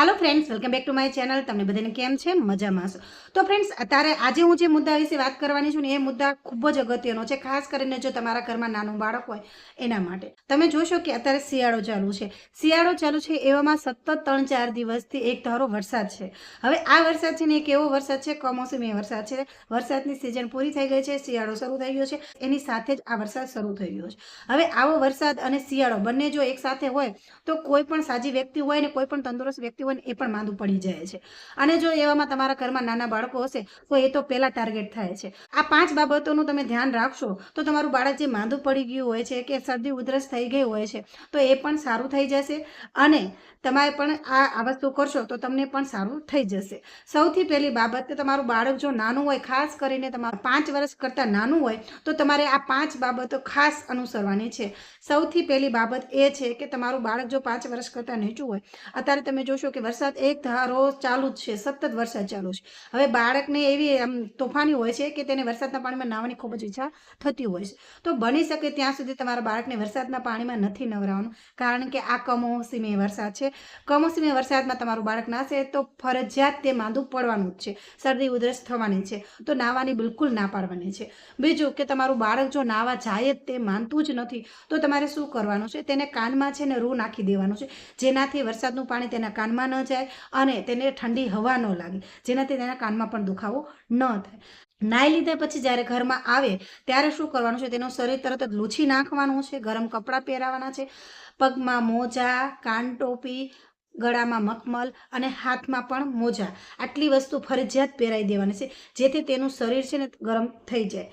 Hello friends welcome back to my channel તમને બધાને કેમ છે? મજામાં છો? તો ફ્રેન્ડ્સ અત્યારે આજે હું જે મુદ્દા વિશે વાત કરવાની છું ને, એ મુદ્દા ખૂબ જ અગત્યનો છે. ખાસ કરીને જો તમારા ઘરમાં નાનું બાળક હોય, એના માટે. તમે જોશો કે અત્યારે શિયાળો ચાલુ છે. શિયાળો ચાલુ છે એવામાં સતત ત્રણ ચાર દિવસથી એક ધારો વરસાદ છે. હવે આ વરસાદ છે ને, એક એવો વરસાદ છે, કમોસમી વરસાદ છે. વરસાદની સિઝન પૂરી થઈ ગઈ છે, શિયાળો શરૂ થઈ ગયો છે. એની સાથે જ આ વરસાદ શરૂ થઈ ગયો છે. હવે આવો વરસાદ અને શિયાળો બંને જો એક સાથે હોય, તો કોઈ પણ સાજી વ્યક્તિ હોય ને, કોઈ પણ તંદુરસ્ત વ્યક્તિ હોય ને એ પણ માંદું પડી જાય છે. અને જો એવામાં તમારા ઘરમાં નાના બાળકો હશે, તો એ તો પહેલા ટાર્ગેટ થાય છે. આ પાંચ બાબતોનું તમે ધ્યાન રાખશો, તો તમારું બાળક જે માંદું પડી ગયું હોય છે, કે શરદી ઉધરસ થઈ ગઈ હોય છે, તો એ પણ સારું થઈ જશે. અને તમારે પણ આ આ વસ્તુ કરશો, તો તમને પણ સારું થઈ જશે. સૌથી પહેલી બાબત કે તમારું બાળક જો નાનું હોય, ખાસ કરીને તમારું પાંચ વર્ષ કરતાં નાનું હોય, તો તમારે આ પાંચ બાબતો ખાસ અનુસરવાની છે. સૌથી પહેલી બાબત એ છે કે તમારું બાળક જો પાંચ વર્ષ કરતાં નીચું હોય, અત્યારે તમે જોશો કે વરસાદ એક ધારો ચાલુ જ છે, સતત વરસાદ ચાલુ છે. હવે બાળકને એવી આમ તોફાની હોય છે કે તેને વરસાદના પાણીમાં નાહવાની ખૂબ જ ઈચ્છા થતી હોય છે. તો બની શકે ત્યાં સુધી તમારા બાળકને વરસાદના પાણીમાં નથી નવરાવવાનું કારણ કે આ કમોસમી વરસાદ છે. કમોસમી વરસાદમાં તમારું બાળક નાશે તો ફરજિયાત તે માંદું પડવાનું જ છે. શરદી ઉધરસ થવાની છે. તો નાવાની બિલકુલ ના પાડવાની છે. બીજું કે તમારું બાળક જો નાવા જાય તે માનતું જ નથી, તો તમારે શું કરવાનું છે? તેને કાનમાં છે ને રૂ નાખી દેવાનું છે. જેનાથી વરસાદનું પાણી તેના કાનમાં ન જાય અને તેને ઠંડી હવા ન લાગે, જેનાથી તેના કાનમાં પણ દુખાવો ન થાય. નાહી લીધા પછી જ્યારે ઘરમાં આવે, ત્યારે શું કરવાનું છે? તેનું શરીર તરત જ લૂછી નાખવાનું છે, ગરમ કપડાં પહેરાવાના છે, પગમાં મોજા, કાન ટોપી, ગળામાં મખમલ અને હાથમાં પણ મોજા. આટલી વસ્તુ ફરજિયાત પહેરાવી દેવાની છે, જેથી તેનું શરીર છે ને ગરમ થઈ જાય.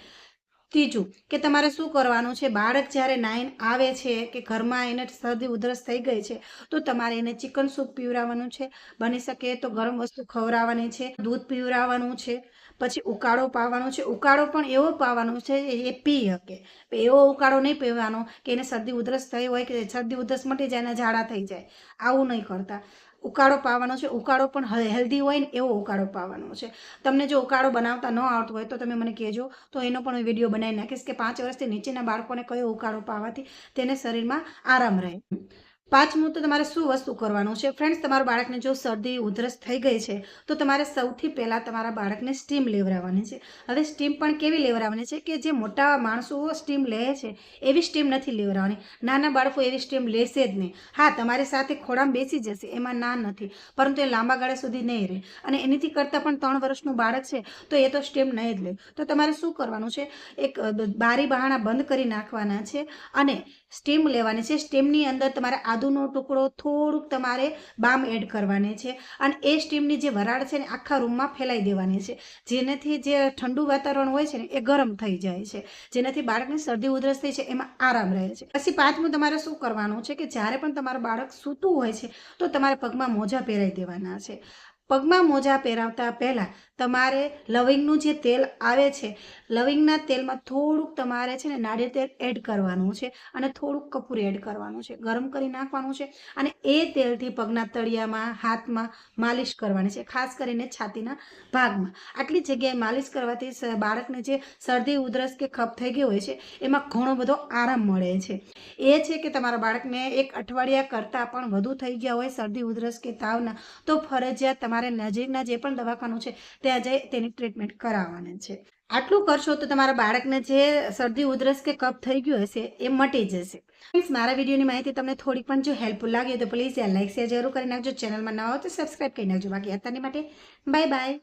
ત્રીજું, કે તમારે શું કરવાનું છે? બાળક જ્યારે નાઈન આવે છે, કે ઘરમાં એને શરદી ઉધરસ થઈ ગઈ છે, તો તમારે એને ચિકન સૂપ પીવડાવવાનું છે. બની શકે તો ગરમ વસ્તુ ખવડાવવાની છે, દૂધ પીવડાવવાનું છે, પછી ઉકાળો પાવાનો છે. ઉકાળો પણ એવો પાવાનો છે એ પી શકે. એવો ઉકાળો નહીં પીવાનો કે એને શરદી ઉધરસ થઈ હોય કે શરદી ઉધરસ મટી જાય અને ઝાડા થઈ જાય. આવું નહીં કરતા. ઉકાળો પાવાનો છે. ઉકાળો પણ હેલ્ધી હોય ને એવો ઉકાળો પાવાનો છે. તમને જો ઉકાળો બનાવતા ન આવતો હોય તો તમે મને કહેજો. તો એનો પણ વીડિયો બનાવી નાખીશ કે પાંચ વર્ષથી નીચેના બાળકોને કયો ઉકાળો પાવાથી તેને શરીરમાં આરામ રહે. પાંચમું તો તમારે શું વસ્તુ કરવાનું છે? ફ્રેન્ડ્સ તમારા બાળકને જો શરદી, ઉધરસ થઈ ગઈ છે, તો તમારે સૌથી પહેલાં તમારા બાળકને સ્ટીમ લેવડાવવાની છે. હવે સ્ટીમ પણ કેવી લેવડાવવાની છે કે જે મોટા માણસો સ્ટીમ લે છે, એવી સ્ટીમ નથી લેવડાવવાની નાના બાળકો એવી સ્ટીમ લેશે જ નહીં. હા, તમારી સાથે ખોળામાં બેસી જશે, એમાં ના નથી. પરંતુ એ લાંબા ગાળા સુધી નહીં રહે. અને એનીથી કરતાં પણ ત્રણ વર્ષનું બાળક છે, તો એ તો સ્ટીમ નહીં જ લે. તો તમારે શું કરવાનું છે? એક બારી બહાણા બંધ કરી નાખવાના છે અને સ્ટીમ લેવાની છે. સ્ટીમની અંદર તમારે આદુનો ટુકડો થોડુંક તમારે બામ એડ કરવાની છે. અને એ સ્ટીમની જે વરાળ છે ને આખા રૂમમાં ફેલાઈ દેવાની છે. જેનાથી જે ઠંડુ વાતાવરણ હોય છે ને એ ગરમ થઈ જાય છે. જેનાથી બાળકની શરદી ઉધરસ થઈ છે, એમાં આરામ રહે છે. પછી પાંચમું તમારે શું કરવાનું છે કે જ્યારે પણ તમારું બાળક સૂતું હોય છે, તો તમારે પગમાં મોજા પહેરાવી દેવાના છે. પગમાં મોજા પહેરાવતા પહેલાં તમારે લવિંગનું જે તેલ આવે છે, લવિંગના તેલમાં થોડુંક તમારે છે ને નાળિયેર તેલ એડ કરવાનું છે અને થોડુંક કપૂર એડ કરવાનું છે, ગરમ કરી નાખવાનું છે અને એ તેલથી પગના તળિયામાં, હાથમાં માલિશ કરવાની છે, ખાસ કરીને છાતીના ભાગમાં. આટલી જગ્યાએ માલિશ કરવાથી બાળકને જે શરદી, ઉધરસ કે ખપ થઈ ગયો હોય છે, એમાં ઘણો બધો આરામ મળે છે. એ છે કે તમારા બાળકને એક અઠવાડિયા કરતાં પણ વધુ થઈ ગયા હોય શરદી, ઉધરસ કે તાવના, તો ફરજિયાત તમારે નજીકના જે પણ દવાખાનું છે ત્યાં જઈ તેની ટ્રીટમેન્ટ કરાવવાની છે. આટલું કરશો તો તમારા બાળકને જે શરદી ઉધરસ કે કફ થઈ ગયો હશે એ મટી જશે. Friends, મારા વિડીયોની માહિતી તમને થોડીક પણ જો હેલ્પફુલ લાગે તો પ્લીઝ લાઈક શેર જરૂર કરી નાખજો. ચેનલમાં નવા હો તો સબસ્ક્રાઈબ કરી નાખજો. બાકી અત્યારની માટે બાય બાય